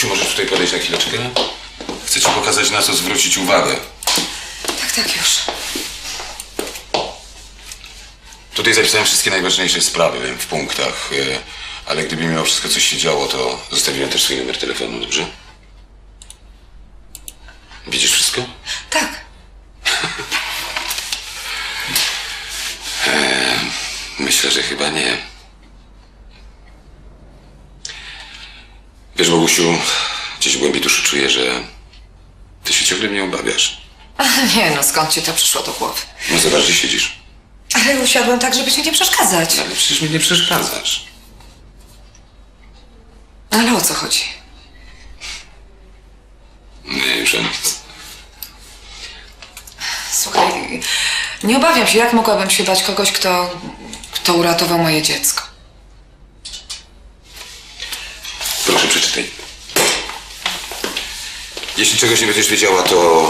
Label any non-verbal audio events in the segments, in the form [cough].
Bogusiu, możesz tutaj podejść na chwileczkę? Chcę ci pokazać, na co zwrócić uwagę. Tak, tak, już. Tutaj zapisałem wszystkie najważniejsze sprawy w punktach, e, ale gdyby mimo wszystko coś się działo, to zostawiłem też swój numer telefonu, dobrze? Widzisz wszystko? Tak. Myślę, że chyba nie. Wiesz, Bogusiu, gdzieś w głębi duszy czuję, że ty się ciągle mnie obawiasz. Nie no, skąd ci to przyszło do głowy? No zobacz, gdzie siedzisz. Ale usiadłem tak, żeby ci nie przeszkadzać. Ale przecież mi nie przeszkadzasz. Ale o co chodzi? Nie, już o nic. Słuchaj, nie obawiam się, jak mogłabym się bać kogoś, kto, kto uratował moje dziecko. Proszę, przeczytaj. Jeśli czegoś nie będziesz wiedziała, to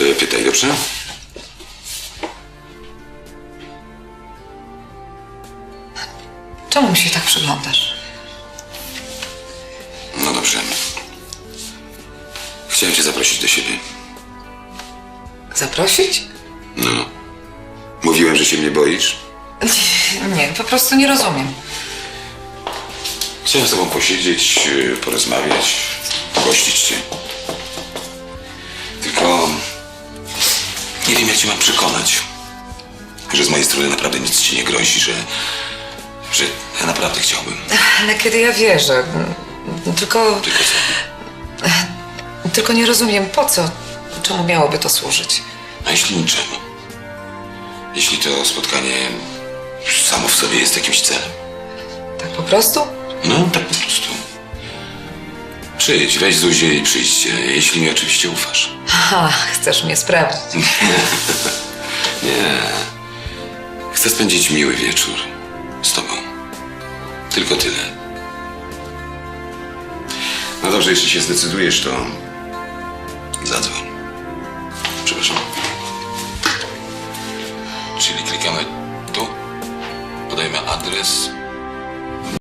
y, pytaj, dobrze? Czemu mi się tak przyglądasz? No dobrze. Chciałem cię zaprosić do siebie. Zaprosić? No. Mówiłem, że się mnie boisz. Nie, po prostu nie rozumiem. Chciałem z tobą posiedzieć, y, porozmawiać, gościć cię. Tylko nie wiem, jak cię mam przekonać, że z mojej strony naprawdę nic ci nie grozi, że, że ja naprawdę chciałbym. Ale kiedy ja wierzę, tylko, Tylko co? tylko nie rozumiem po co, czemu miałoby to służyć. A jeśli niczemu? Jeśli to spotkanie samo w sobie jest jakimś celem? Tak po prostu? No, tak po prostu. Przyjdź, weź Zuzię i przyjdźcie, jeśli mi oczywiście ufasz. Ha, chcesz mnie sprawdzić. [laughs] Nie. Chcę spędzić miły wieczór z tobą. Tylko tyle. No dobrze, jeśli się zdecydujesz, to zadzwoń. Przepraszam. Czyli klikamy tu, podajemy adres,